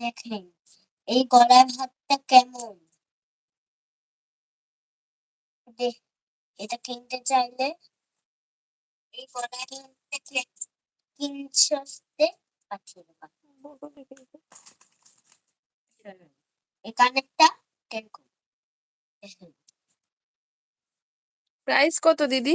দেখেন এই গলার হাতটা কেমন? এটা কিনতে চাইলে? এই গলার হাতটা পাঠিয়ে দেবো। এই কানেরটা প্রাইস কত দিদি?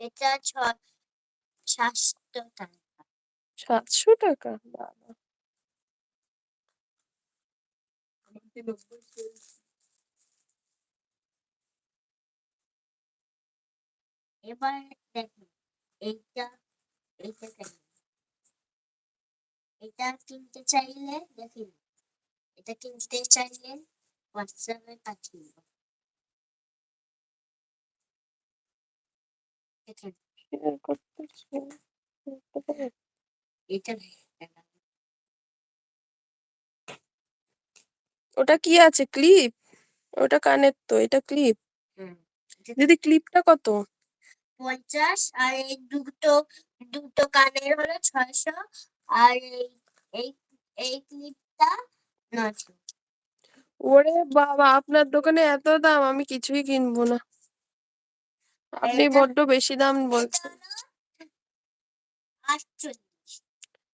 এটা ছ সাতশো টাকা। সাতশো টাকা? বাবা। এবার দেখুন এইটা এইটা কেন এটা কিনতে চাইলে দেখুন এটা কিনতে চাইলে হোয়াটসঅ্যাপে পাঠিয়ে দেবো শেয়ার করতে করতে পারে? এটা ওটা কি আছে? ক্লিপ? ওটা কানের তো এটা ক্লিপ। দিদি ক্লিপটা কত? পঞ্চাশ আর এই দুটো দুটো কানের হলো ছয়শো আর এই এই এই ক্লিপটা নশো ওরে বাবা আপনার দোকানে এত দাম আমি কিছুই কিনবো না। আপনি বড্ড বেশি দাম বলছেন।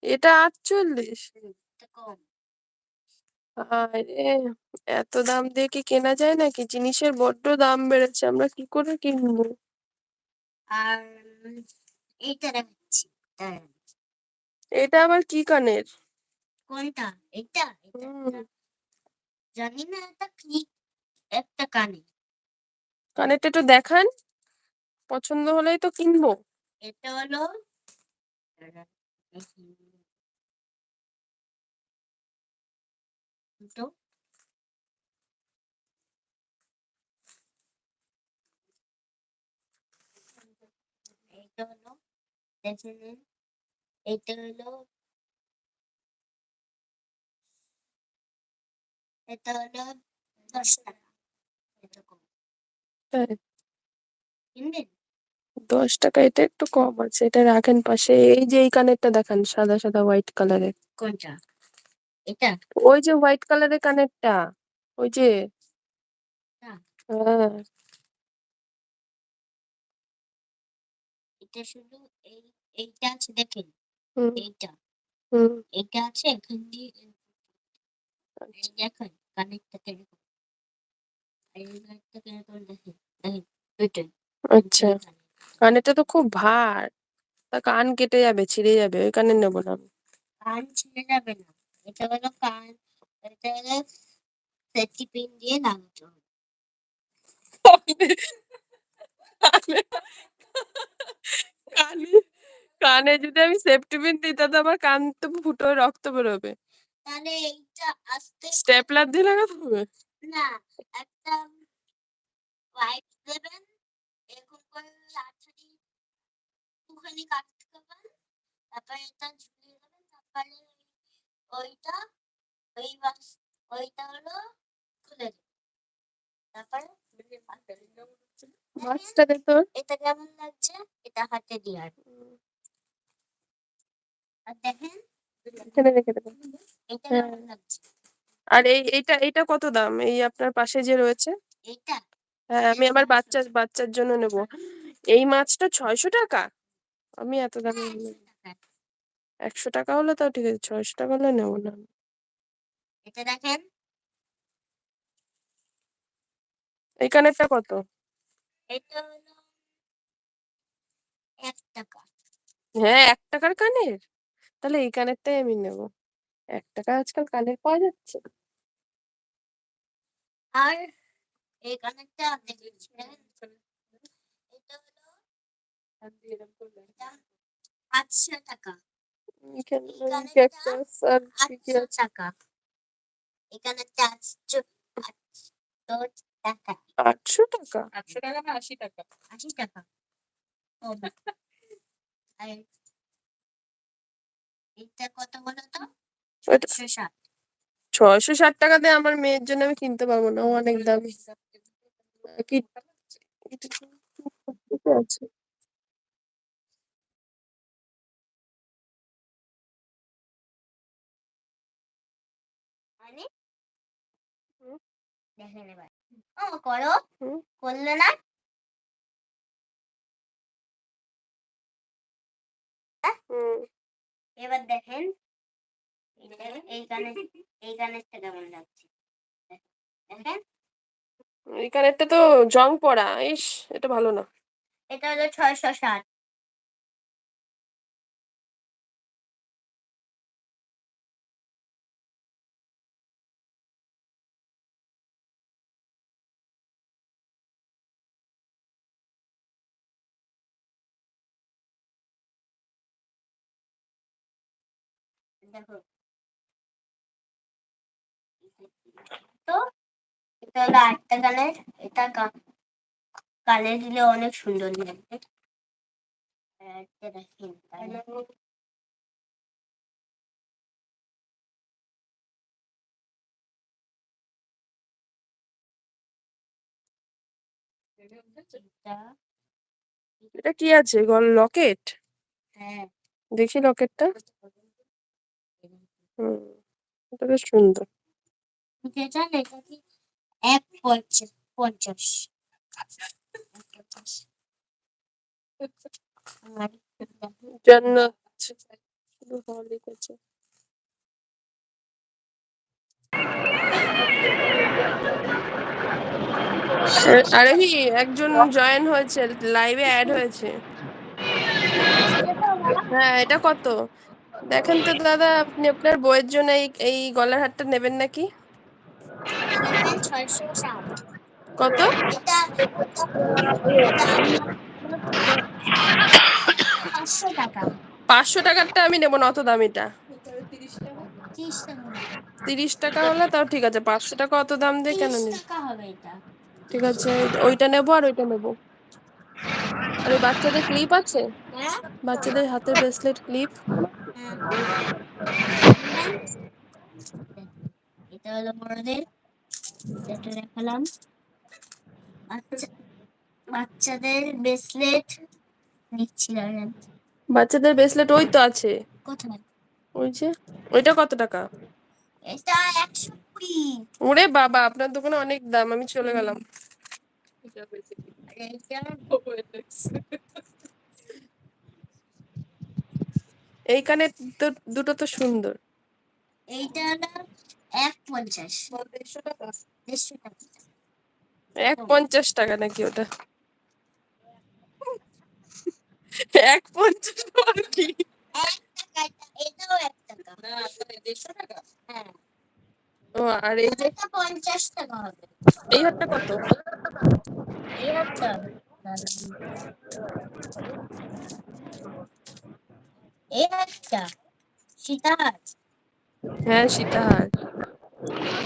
এটা আটচল্লিশ? আরে এত দাম দিয়ে কি কেনা যায় নাকি? জিনিসের বড্ড দাম বেড়েছে আমরা কি করে কিনবো? আর এইটা দেখাচ্ছি এটা আবার কি কানের? কোনটা? এটা জানি না এটা একটা কানে কানেরটা একটু দেখান। পছন্দ হলেই তো কিনবো। এটা হলো। দুটো। এইটা হলো দেখে নিন। এইটা হলো এটা হলো দশ টাকা। এরকম। কিনবেন? দশ টাকা এটা একটু কম আছে এটা রাখেন পাশে। এই যে এই কানেরটা দেখান সাদা সাদা হোয়াইট কালারের কোনটা? এটা? ওই যে হোয়াইট কালারের কানেরটা ওই যে। হ্যাঁ। এটা শুধু এই এইটা আছে দেখেন। এইটা। হুম। এটা আছে এখান দিয়ে দেখেন কানেরটা কীরকম এই কানেরটা কীরকম দেখেন দেখেন দুইটাই। আচ্ছা। কানেরটা তো খুব ভার। তা কান কেটে যাবে ছিঁড়ে যাবে ওই কানের নেব না আমি। কান ছিঁড়ে যাবে না। এটা হলো কান এটা হলো সেফটি পিন দিয়ে লাগাতে হবে। কানে কানে যদি আমি সেফটি পিন দিই তাতে আমার কান তো ফুটো রক্ত বেরোবে। তাহলে এইটা আস্তে স্টেপলার দিয়ে লাগাতে হবে? না একটা পাইপ দেবেন একটুখানি কাটতে করবেন তারপরে এটা ঝুলিয়ে দেবেন। তারপরে ওইটা ওই বাস ওইটা হলো খুলে দেবেন। তারপরে মাছটা দে তোর। এটা কেমন লাগছে? এটা হাতে দিয়ে আর দেখেন এখানে রেখে দেবো এটা হ্যাঁ। কেমন লাগছে? আর এই এইটা এইটা কত দাম? এই আপনার পাশে যে রয়েছে? হ্যাঁ আমি আমার বাচ্চা বাচ্চার জন্য নেব। এই মাছটা ছয়শো টাকা। আমি এত দামে হ্যাঁ, একশো টাকা। হলে তাও ঠিক আছে ছয়শো টাকা হলে নেব না। এটা দেখেন। এই কানেরটা কত? এটা হলো এক টাকা। হ্যাঁ এক টাকার কানের? তাহলে এই কানেরটাই আমি নেব। এক টাকা আজকাল কানের পাওয়া যাচ্ছে। আর এই কানেরটা আটশো টাকা। টাকা। এখানে টাকা? টাকা টাকা না আশি টাকা। আশি টাকা। ও এটা কত বলো তো? ওইটা- ছশো ষাট। ছয়শো ষাট টাকাতে আমার মেয়ের জন্য আমি কিনতে পারব না। অনেক দামি। কি আছে মানে হুম। দেখে ও করো। হুম। করলে না? হুম। এবার দেখেন এই- গানে এই গানেরটা কেমন লাগছে? দেখেন। এই কানেরটা তো জং পড়া ইস এটা ভালো না। এটা হলো ছয়শো ষাট। দেখো। তো এটা হলো আটটা গানের এটা কা- দিলে অনেক সুন্দর লাগবে। এটা দেখেন এটা। এটা কি আছে? লকেট? হ্যাঁ। দেখি লকেটটা। হুম এটা বেশ সুন্দর। কি এক পঞ্চাশ। আর দেখো, জান্নাত শুধু হলিক আছে আরে কি একজন জয়েন হয়েছে লাইভে অ্যাড হয়েছে। হ্যাঁ এটা কত? দেখেন তো দাদা আপনি আপনার বইয়ের জন্য এই এই গলার হারটা নেবেন নাকি? কত? পাঁচশো টাকা পাঁচশো টাকারটা আমি নেব না অত দামিটা। তিরিশ টাকা তিরিশ টাকা হলে তাও ঠিক আছে পাঁচশো টাকা অত দাম দিয়ে কেন এটা ঠিক আছে ওইটা নেব আর ওইটা নেব। আর ওই বাচ্চাদের ক্লিপ আছে? হ্যাঁ? বাচ্চাদের হাতের ব্রেসলেট ক্লিপ এটা হলো বড়দের। এটা দেখালাম। বাচ্চা বাচ্চাদের ব্রেসলেট নিচ্ছি দাঁড়ান। বাচ্চাদের ব্রেসলেট ওই তো আছে। কোথায় ওই যে ওইটা কত টাকা? এটা একশো কুড়ি। ওরে বাবা আপনার দোকানে অনেক দাম আমি চলে গেলাম। এইখানে তো দুটো তো সুন্দর। এইটা হলো এক পঞ্চাশ। দেড়শো টাকা। এক পঞ্চাশ টাকা নাকি ওটা? এক পঞ্চাশ টাকা কি? এক টাকা এটা- এটাও এক টাকা। দেড়শো টাকা। হ্যাঁ। ও আর এই যে পঞ্চাশ টাকা হবে। এই হারটা কত? এই একটা সীতাহার হ্যাঁ সীতাহার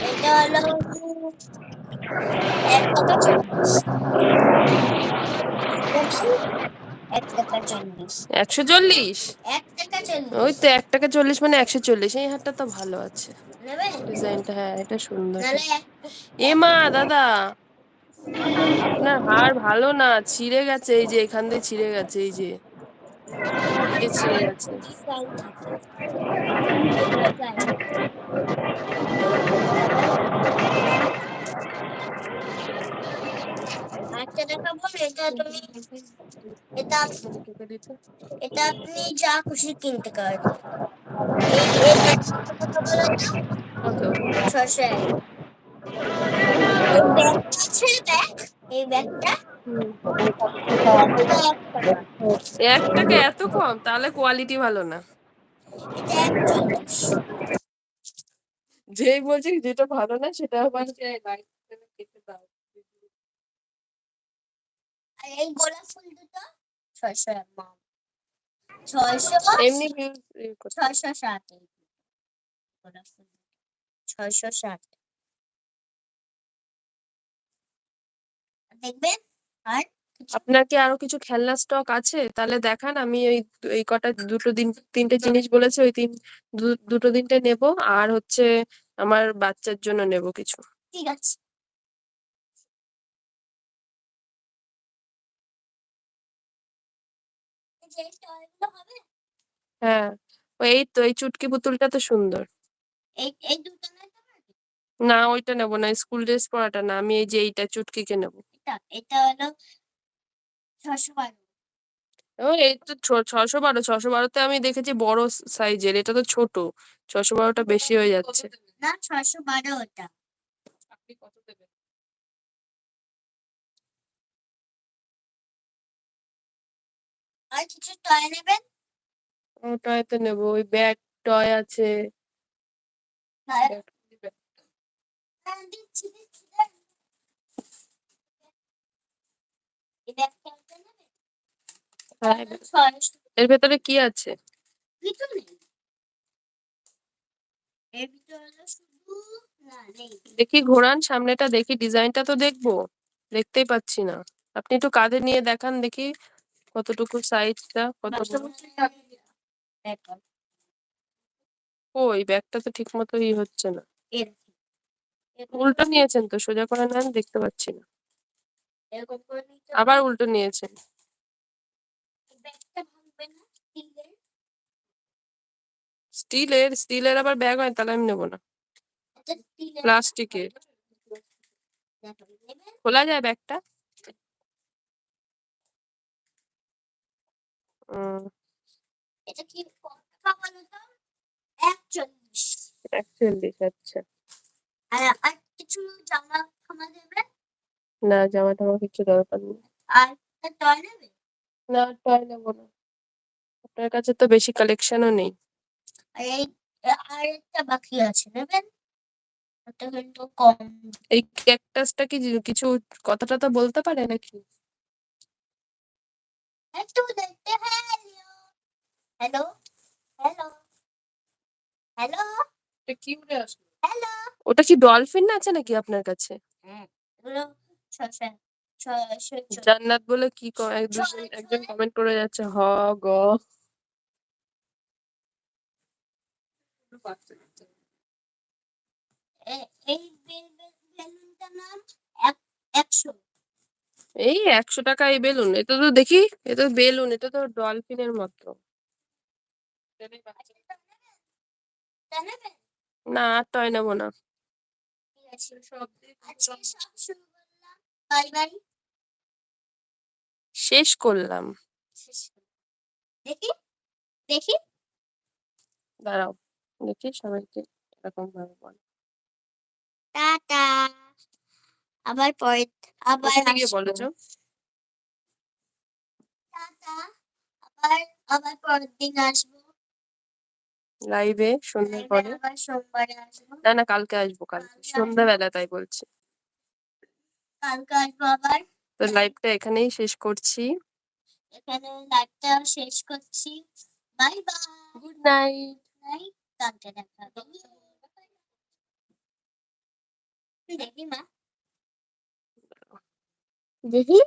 এটা হলো এক টাকা চল্লিশ। বলছি, এক টাকা চল্লিশ। একশো চল্লিশ? এক টাকা চল্লিশ। ওই তো এক টাকা চল্লিশ মানে একশো চল্লিশ। এই হারটা তো ভালো আছে। ডিজাইনটা হ্যাঁ এটা সুন্দর। এ মা দাদা আপনার হার ভালো না? ছিঁড়ে গেছে এই যে এখান দিয়ে ছিঁড়ে গেছে এই যে। এটা এটা আপনি যা খুশি কিনতে? কত? ছশো এই এই ব্যাগটা এক টাকা এত কম তাহলে কোয়ালিটি ভালো না। যেই বলছে যেটা ভালো না সেটা আবার আর এই গোলাপ ফুল দুটো ছয়শো এমনি। ছয়শো ছয়শো ষাট। দেখবেন? আর আপনার কি আরও কিছু খেলনা স্টক আছে? তাহলে দেখান আমি ওই এই কটা দুটো দিন তিনটে জিনিস বলেছে ওই তিন দু- দুটো তিনটে নেব। আর হচ্ছে আমার বাচ্চার জন্য নেব কিছু। ঠিক আছে। যে এই হবে হ্যাঁ ওই এই তো এই চুটকি পুতুলটা তো সুন্দর। এই এই দুটো নিতে পারবে না ওইটা নেব না স্কুল ড্রেস পরাটা না আমি এই যে এইটা চুটকিকে নেব। এটা এটা হলো ছশো বারো। ও এই তো ছশো বারো ছশো বারোতে আমি দেখেছি বড় সাইজের এটা তো ছোট ছশো বারোটা বেশি হয়ে যাচ্ছে। না ছশো বারো ওটা। আপনি কত দেবেন? আর কিছু টয় নেবেন? ওটাই তো নেব ওই ব্যাগ টয় আছে। হ্যাঁ। দিচ্ছি দিচ্ছি দাঁড়ান। এই ব্যাগটা ওটা নেবেন হ্যাঁ, হলো ছয়শো এর ভেতরে কি আছে? কিছু নেই এর ভিতরে শুধু না নেই দেখি ঘোরান সামনেটা দেখি। ডিজাইনটা তো দেখব দেখতেই পাচ্ছি না। আপনি একটু কাঁধে নিয়ে দেখান দেখি কতটুকু সাইজটা কত ওই ব্যাগটা তো ঠিক মতো ই হচ্ছে না। উল্টো নিয়েছেন তো সোজা করে নেন দেখতে পাচ্ছি না। আবার উল্টো নিয়েছেন ব্যাগটা ভাঙবে না স্টিলের স্টিলের আবার ব্যাগ হয় তাহলে আমি নেব না। প্লাস্টিকের। খোলা যায় ব্যাগটা? এটা কি একচল্লিশ। একচল্লিশ আচ্ছা। আর আর কিছু জামা খামা দেবে না জামা টামা কিছু দরকার নেই। আর একটা টয় নেবে? না টয় নেব না। আপনার কাছে তো বেশি কালেকশনও নেই। এই আর একটা বাকি আছে নেবেন? ওটা কিন্তু কম। এই ক্যাকটাসটা কি কিছু কথাটা তো বলতে পারে নাকি? একটু দেখতে হ্যালো হ্যালো হ্যালো হ্যালো এটা কি উড়ে আসলো? হ্যালো। ওটা কি ডলফিন আছে নাকি আপনার কাছে? এগুলো জান্নাত বলে কি ক- এক দুজন একজন কমেন্ট করে যাচ্ছে হ গ এই বে- বে- বেলুনটার নাম এক- একশো এই একশো টাকা এই বেলুন এটা তো দেখি এটা তো বেলুন এটা তো ডলফিনের মতো। নেবেন? নেবেন? না আর টয় নেব না ঠিক আছে আজকে সব শুরু করলাম বাই বাই। শেষ করলাম। দেখি দেখি। দাঁড়াও দেখি সবাইকে এরকম ভাবে বল। টাটা আবার পরে আবার থেকে আসব। টাটা আবার আবার পরের দিন আসব। লাইভে সন্ধ্যের পরে? আবার সোমবারে আসব। না না কালকে আসব কালকে। সন্ধ্যাবেলা তাই বলছি। তো লাইভটা এখানেই শেষ করছি। এখানে লাইভটা শেষ করছি। Bye bye good night night কালকে দেখা হবে। দেখি মা? দেখি।